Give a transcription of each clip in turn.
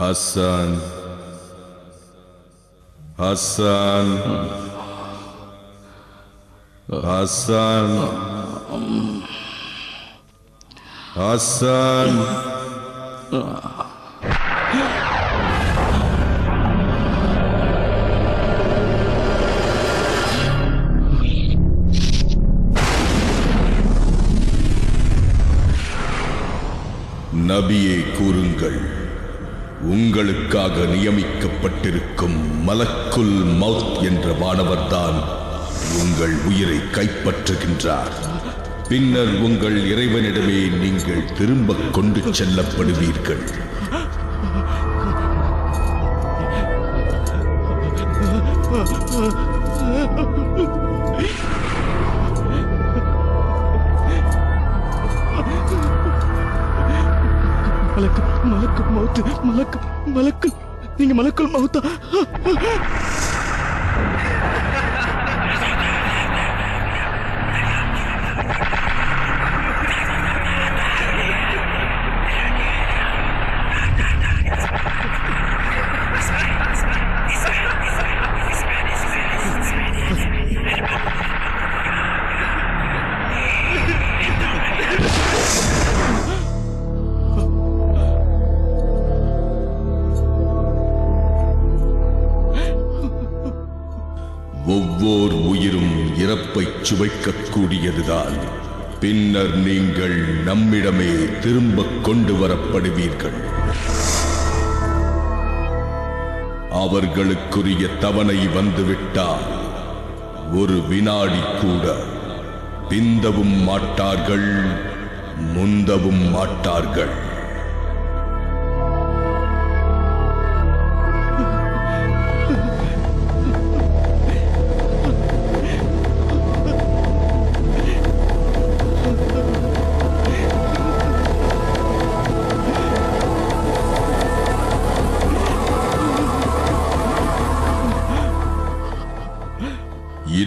ஹசன் ஹசன் ஹசன் ஹசன் நபியே கூறுங்கள் உங்களுக்காக நியமிக்கப்பட்டிருக்கும் மலக்குல் மௌத் என்ற மாணவர்தான் உங்கள் உயிரை கைப்பற்றுகின்றார். பின்னர் உங்கள் இறைவனிடமே நீங்கள் திரும்ப கொண்டு செல்லப்படுவீர்கள். மலக்கு மலக்கு மௌத்து மலக்கு மலக்கு. நீங்க மலக்குள் மௌத்தா ஒவ்வொரு உயிரும் இறப்பை சுவைக்கக்கூடியதுதான். பின்னர் நீங்கள் நம்மிடமே திரும்ப கொண்டு வரப்படுவீர்கள். அவர்களுக்குரிய தவணை வந்துவிட்டால் ஒரு வினாடி கூட பிந்தவும் மாட்டார்கள் முந்தவும் மாட்டார்கள்.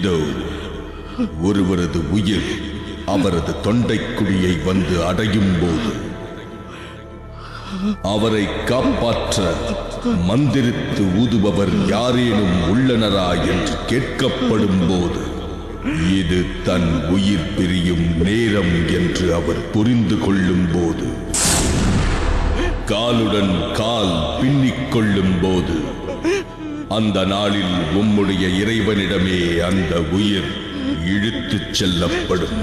இதோ ஒருவரது உயிர் அவரது தொண்டைக்குழியை வந்து அடையும் போது அவரை காப்பாற்ற மந்திரித்து ஊதுபவர் யாரேனும் உள்ளனரா என்று கேட்கப்படும் போது இது தன் உயிர் பிரியும் நேரம் என்று அவர் புரிந்து கொள்ளும் போது காலுடன் கால் பின்னிக் கொள்ளும் போது அந்த நாளில் உம்முடைய இறைவனிடமே அந்த உயிர் இழுத்துச் செல்லப்படும்.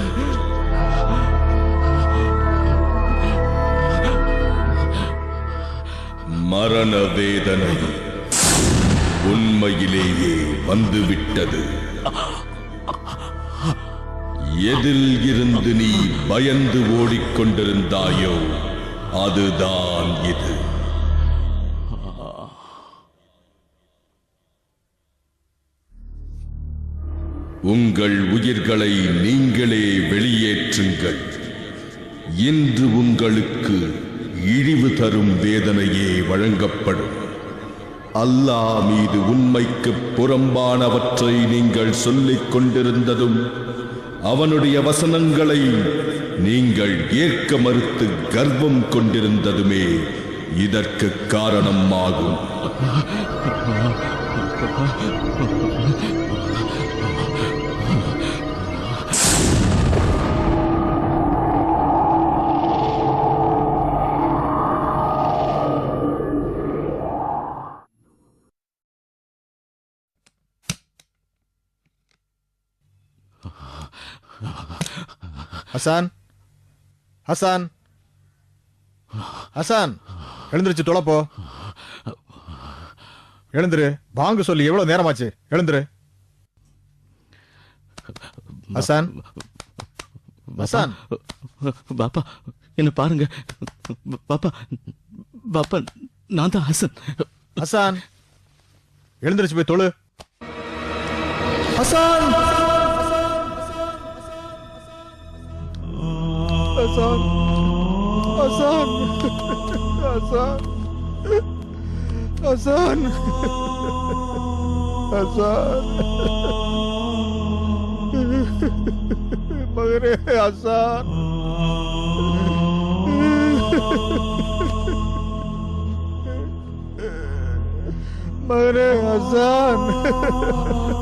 மரண வேதனை உண்மையிலேயே வந்துவிட்டது. எதில் இருந்து நீ பயந்து ஓடிக்கொண்டிருந்தாயோ அதுதான் இது. உங்கள் உயிர்களை நீங்களே வெளியேற்றுங்கள். இன்று உங்களுக்கு இழிவு தரும் வேதனையே வழங்கப்படும். அல்லாஹ் மீது உண்மைக்கு புறம்பானவற்றை நீங்கள் சொல்லிக் கொண்டிருந்ததும் அவனுடைய வசனங்களை நீங்கள் ஏற்க மறுத்து கர்வம் கொண்டிருந்ததுமே இதற்கு காரணம் ஆகும் ஹசான். ஹசான். ஹசான் எழுந்திருச்சு தொலைப்போ எழுந்துரு. வாங்க சொல்லி எவ்வளவு நேரமாச்சு? எழுந்துரு. ஹசான். ஹசான். பாப்பா என்ன பாருங்க. பாப்பா பாப்பா நான் தான் ஹசன். ஹசான். எழுந்திருச்சு போய் தொழு. ஹசான்! आसान आसान आसान आसान आसान मगर आसान मगर आसान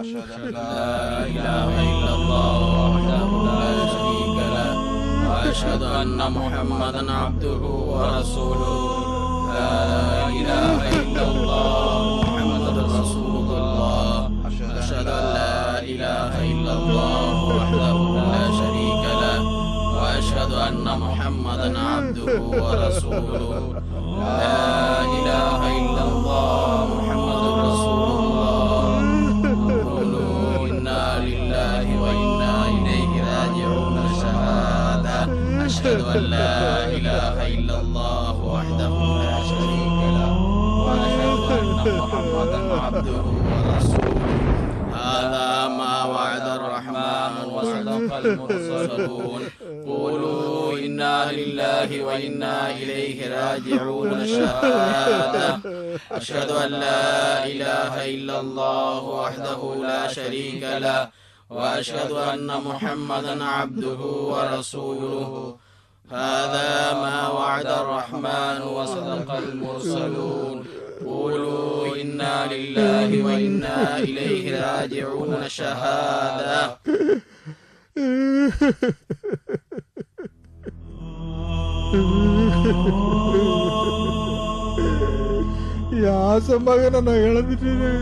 أشهد أن لا إله إلا الله وحده لا شريك له وأشهد أن محمدا عبده ورسوله. لا إله إلا الله محمد رسول الله. أشهد أن لا إله إلا الله وحده لا شريك له وأشهد أن محمدا عبده ورسوله. لا محمدا عبده ورسوله. هذا ما وعد الرحمن وصدق المرسلون. قولوا إنا لله وإنا إليه راجعون. شهادة. أشهد أن لا إله إلا الله وحده لا شريك له وأشهد أن محمدا عبده ورسوله. هذا ما وعد الرحمن وصدق المرسلون. قولوا إنا لله وإنا إليه راجعون شهادة يا سمعنا نغلبتني